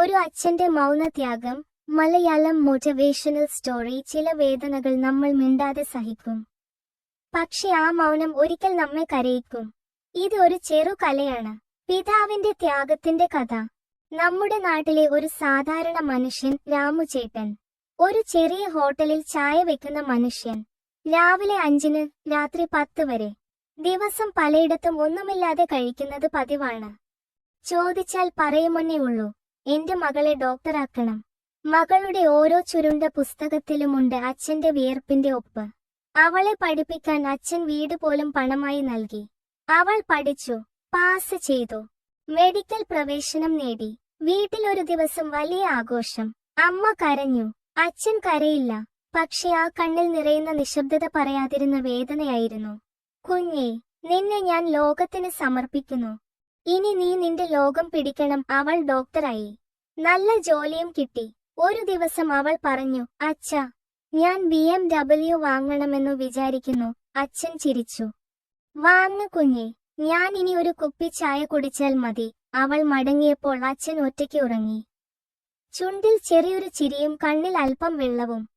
ഒരു അച്ഛന്റെ മൗനത്യാഗം Malayalam motivational story ചില വേദനകൾ നമ്മൾ മിണ്ടാതെ സഹിക്കും. പക്ഷെ ആ മൗനം ഒരിക്കൽ നമ്മെ കരയിക്കും. ഇത് ഒരു ചെറു കലയാണ്. പിതാവിന്റെ ത്യാഗത്തിന്റെ കഥ. നമ്മുടെ നാട്ടിലെ ഒരു സാധാരണ മനുഷ്യൻ രാമുചേട്ടൻ ഒരു ചെറിയ ഹോട്ടലിൽ ചായ വെക്കുന്ന മനുഷ്യൻ. രാവിലെ അഞ്ചിന് രാത്രി പത്ത് വരെ. ദിവസം പലയിടത്തും ഒന്നുമില്ലാതെ കഴിക്കുന്നത് പതിവാണ്. ചോദിച്ചാൽ പറയുമെന്നേ ഉള്ളൂ. എന്റെ മകളെ ഡോക്ടറാക്കണം. മകളുടെ ഓരോ ചുരുണ്ട പുസ്തകത്തിലുമുണ്ട് അച്ഛന്റെ വിയർപ്പിന്റെ ഒപ്പ്. അവളെ പഠിപ്പിക്കാൻ അച്ഛൻ വീട് പോലും പണമായി നൽകി. അവൾ പഠിച്ചു പാസ് ചെയ്തു. മെഡിക്കൽ പ്രവേശനം നേടി. വീട്ടിലൊരു ദിവസം വലിയ ആഘോഷം. അമ്മ കരഞ്ഞു. അച്ഛൻ കരയില്ല. പക്ഷെ ആ കണ്ണിൽ നിറയുന്ന നിശബ്ദത പറയാതിരുന്ന വേദനയായിരുന്നു. കുഞ്ഞെ നിന്നെ ഞാൻ ലോകത്തിന് സമർപ്പിക്കുന്നു. ഇനി നീ നിന്റെ ലോകം പിടിക്കണം അവൾ ഡോക്ടറായി. നല്ല ജോലിയും കിട്ടി. ഒരു ദിവസം അവൾ പറഞ്ഞു അച്ഛ ഞാൻ ബി എം ഡബ്ല്യു വാങ്ങണമെന്നു വിചാരിക്കുന്നു. അച്ഛൻ ചിരിച്ചു. വാങ്ങു കുഞ്ഞെ ഞാൻ ഇനി ഒരു കുപ്പി ചായ കുടിച്ചാൽ മതി. അവൾ മടങ്ങിയപ്പോൾ അച്ഛൻ ഒറ്റയ്ക്ക് ഉറങ്ങി. ചുണ്ടിൽ ചെറിയൊരു ചിരിയും കണ്ണിൽ അല്പം വെള്ളവും.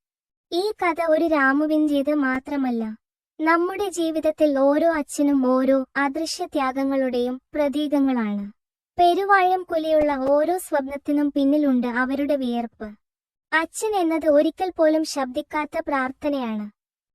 ഈ കഥ ഒരു രാമുവിന്റേത് മാത്രമല്ല നമ്മുടെ ജീവിതത്തിൽ ഓരോ അച്ഛനും ഓരോ അദൃശ്യ ത്യാഗങ്ങളുടെയും പ്രതീകങ്ങളാണ്. പെരുവാഴം കുലയുള്ള ഓരോ സ്വപ്നത്തിനും പിന്നിലുണ്ട് അവരുടെ വിയർപ്പ്. അച്ഛൻ എന്നത് ഒരിക്കൽ പോലും ശബ്ദിക്കാത്ത പ്രാർത്ഥനയാണ്.